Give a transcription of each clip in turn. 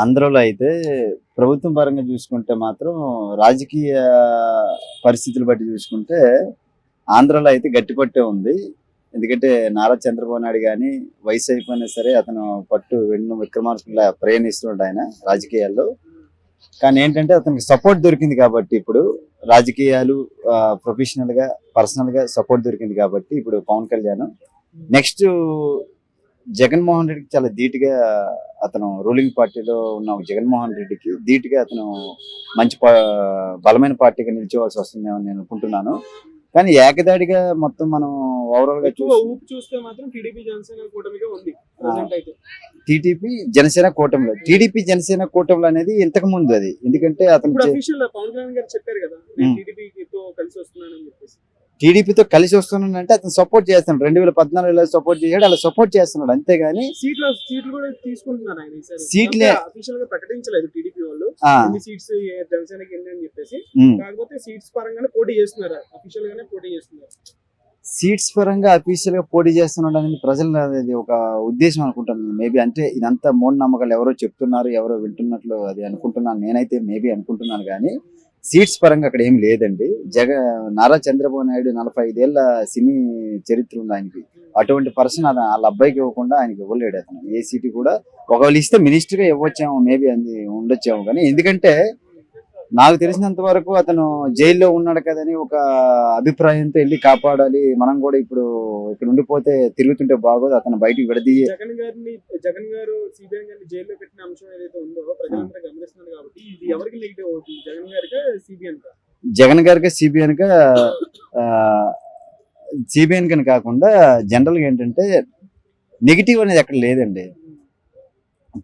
ఆంధ్రలో అయితే ప్రభుత్వం పరంగా చూసుకుంటే మాత్రం రాజకీయ పరిస్థితులు బట్టి చూసుకుంటే ఆంధ్రలో అయితే గట్టిపట్టే ఉంది. ఎందుకంటే నారా చంద్రబాబు నాయుడు కానీ వయసు అయిపోయినా సరే అతను పట్టు వెన్ను విక్రమార్కుల ప్రయాణిస్తున్నాడు ఆయన రాజకీయాల్లో. కానీ ఏంటంటే అతనికి సపోర్ట్ దొరికింది కాబట్టి ఇప్పుడు రాజకీయాలు ప్రొఫెషనల్గా పర్సనల్గా సపోర్ట్ దొరికింది కాబట్టి ఇప్పుడు పవన్ కళ్యాణ్. నెక్స్ట్ జగన్మోహన్ రెడ్డికి చాలా ధీటుగా అతను రూలింగ్ పార్టీలో ఉన్న జగన్మోహన్ రెడ్డికి ధీటుగా అతను మంచి బలమైన పార్టీగా నిలిచేవాల్సి వస్తుందేమో నేను అనుకుంటున్నాను. కానీ ఏకదాడిగా మొత్తం మనం ఓవరాల్గా చూస్తే మాత్రం టీడీపీ జనసేన కూటమిగా ఉంది టీడీపీ జనసేన కూటమిలో టీడీపీ జనసేన కూటమిలో అనేది ఇంతకు ముందు అది. ఎందుకంటే అతను పవన్ కళ్యాణ్ గారు చెప్పారు కదా నేను ఉమ్. టీడీపీతో కలిసి వస్తున్నానని చెప్పేసి. టీడీపీతో కలిసి వస్తున్నాడంటే అతను సపోర్ట్ చేస్తున్నాడు. రెండు వేల పద్నాలుగులో సపోర్ట్ చేశాడు అలా సపోర్ట్ చేస్తున్నాడు. అంతేగాని సీట్లు సీట్లు కూడా తీసుకుంటున్నారు ఆయన ఈసారి. సీట్లే- అఫీషియల్గా ప్రకటించలేదు టీడీపీ వాళ్ళు. ఆ, ఎన్ని సీట్స్ జనసేనకి ఎన్ని అని చెప్పేసి. ఉమ్. కాకపోతే సీట్స్ పరంగానే పోటీ చేస్తున్నారు. అఫీషియల్ గానే పోటీ చేస్తున్నారు. సీట్స్ పరంగా అఫీషియల్గా పోటీ చేస్తున్నాడు అనేది ప్రజల అనేది ఒక ఉద్దేశం అనుకుంటాను మేబీ అంటే ఇదంతా మూఢనమ్మకాలు ఎవరో చెప్తున్నారు ఎవరో వింటున్నట్లు అది అనుకుంటున్నాను. నేనైతే మేబీ అనుకుంటున్నాను కానీ సీట్స్ పరంగా అక్కడ ఏం లేదండి. జగ నారా చంద్రబాబు నాయుడు నలభై ఐదేళ్ళ సినీ చరిత్ర ఉంది ఆయనకి. అటువంటి పర్సన్ అది వాళ్ళ అబ్బాయికి ఇవ్వకుండా ఆయనకి ఇవ్వలేడు అతను. ఏ సీటు కూడా ఒకవేళ ఇస్తే మినిస్టర్గా ఇవ్వచ్చేమో మేబీ అది ఉండొచ్చేమో కానీ ఎందుకంటే నాకు తెలిసినంత వరకు అతను జైల్లో ఉన్నాడు కదని ఒక అభిప్రాయంతో వెళ్ళి కాపాడాలి. మనం కూడా ఇప్పుడు ఇక్కడ ఉండిపోతే తిరుగుతుంటే బాగోదు. అతను బయటికి విడదీయ. జగన్ గారిని జగన్ గారు సిబిఐ గారిని జైల్లో పెట్టిన అంశం ఏదైతే ఉందో ప్రజలందరూ గమనిస్తున్నారు కాబట్టి ఇది ఎవరికి నెగిటివ్ అవుతుంది? జగన్ గారికి కా? జగన్ గారికి సిబిఎన్గా సిబిఎన్ కని కాకుండా జనరల్గా ఏంటంటే నెగిటివ్ అనేది ఎక్కడ లేదండి.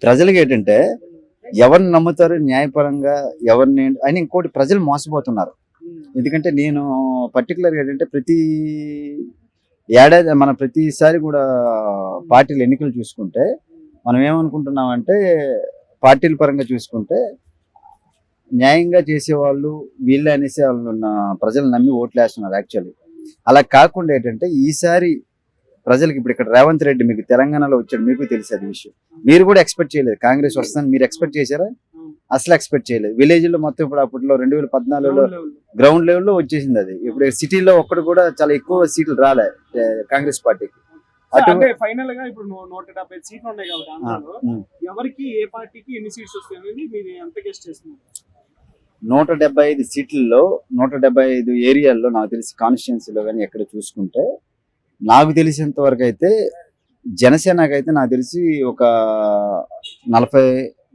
ప్రజలకు ఏంటంటే ఎవరిని నమ్ముతారు? న్యాయపరంగా ఎవరిని అని ఇంకోటి ప్రజలు మోసపోతున్నారు. ఎందుకంటే నేను పర్టికులర్గా ఏంటంటే ప్రతి ఏడాది మన ప్రతిసారి కూడా పార్టీల ఎన్నికలు చూసుకుంటే మనం ఏమనుకుంటున్నామంటే పార్టీల పరంగా చూసుకుంటే న్యాయంగా చేసేవాళ్ళు వీళ్ళే అనేసి వాళ్ళు ప్రజలు నమ్మి ఓట్లు వేస్తున్నారు యాక్చువల్లీ అలా కాకుండా ఏంటంటే ఈసారి ప్రజలకు ఇప్పుడు ఇక్కడ రేవంత్ రెడ్డి మీకు తెలంగాణలో వచ్చాడు మీకు తెలిసి అది విషయం. మీరు కూడా ఎక్స్పెక్ట్ చేయలేదు. కాంగ్రెస్ వస్తుందని మీరు ఎక్స్పెక్ట్ చేశారా? అసలు ఎక్స్పెక్ట్ చేయలేదు. విలేజ్లో మొత్తం ఇప్పుడు అప్పట్లో రెండు వేల పద్నాలుగులో గ్రౌండ్ లెవెల్లో వచ్చేసింది అది. ఇప్పుడు సిటీలో ఒక్కడు కూడా చాలా ఎక్కువ సీట్లు రాలే కాంగ్రెస్ పార్టీకి. అటు ఫైనల్గా ఇప్పుడు నూ- నూట డెబ్బై సీట్లు ఉన్నాయి కాబట్టి ఆ, ఆంధ్రాలో ఉమ్. ఎవరికి ఏ పార్టీకి ఎన్ని సీట్స్ వస్తాయి అనేది మీరు ఎంత గెస్ట్ చేస్తున్నారు? నూట డెబ్బై ఐదు సీట్లలో నూట డెబ్బై ఐదు ఏరియాల్లో నాకు తెలిసి కాన్స్టిట్యున్సీలో కానీ ఎక్కడ చూసుకుంటే నాకు తెలిసినంత వరకు అయితే జనసేనకైతే అయితే నాకు తెలిసి ఒక నలభై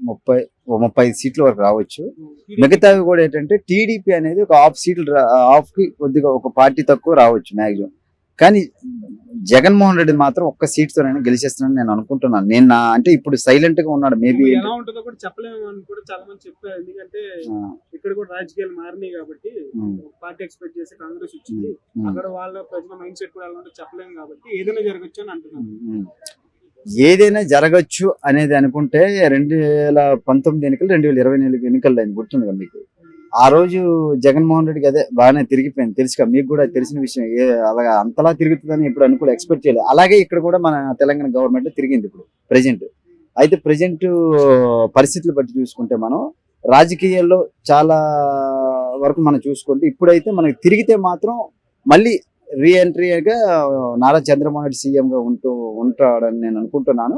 ముప్పై ఓ ముప్పై ఐదు సీట్ల వరకు రావచ్చు. మిగతావి కూడా ఏంటంటే టీడీపీ అనేది ఒక హాఫ్ సీట్లు హాఫ్కి కి కొద్దిగా ఒక పార్టీ తక్కువ రావచ్చు మాక్సిమం. కానీ జగన్మోహన్ రెడ్డి మాత్రం ఒక్క సీట్ తోనైనా గెలిచేస్తున్నాను నేను అనుకుంటున్నాను. నేను నా అంటే ఇప్పుడు సైలెంట్గా ఉన్నాడు మేబీ ఇప్పుడు ఎలా ఉంటుందో కూడా చెప్పలేము అని కూడా చాలా మంది చెప్పారు. ఎందుకంటే ఇక్కడ కూడా రాజకీయాలు మారినాయి కాబట్టి పార్టీ ఎక్స్పెక్ట్ చేసి కాంగ్రెస్ వచ్చింది. అక్కడ వాళ్ళ ప్రజల మైండ్ సెట్ కూడా ఎలా ఉంటుందో చెప్పలేము కాబట్టి ఏదైనా జరగచ్చు అని అంటున్నాను. ఏదైనా జరగచ్చు అనేది అనుకుంటే రెండు వేల పంతొమ్మిది ఎన్నికలు రెండు వేల ఇరవై నాలుగు ఎన్నికల్లో అయింది గుర్తుంది కదా మీకు? ఆ రోజు జగన్మోహన్ రెడ్డికి అదే బాగానే తిరిగిపోయింది. తెలుసుగా మీకు కూడా తెలిసిన విషయం. అలాగా అంతలా తిరుగుతుందని ఇప్పుడు అనుకూల ఎక్స్పెక్ట్ చేయలేదు. అలాగే ఇక్కడ కూడా మన తెలంగాణ గవర్నమెంట్ తిరిగింది ఇప్పుడు ప్రజెంట్ అయితే ప్రజెంట్ పరిస్థితులు బట్టి చూసుకుంటే మనం రాజకీయాల్లో చాలా వరకు మనం చూసుకుంటే ఇప్పుడైతే మనకి తిరిగితే మాత్రం మళ్ళీ రీఎంట్రీగా నారా చంద్రబాబు నాయుడు సీఎంగా ఉంటూ ఉంటాడని నేను అనుకుంటున్నాను.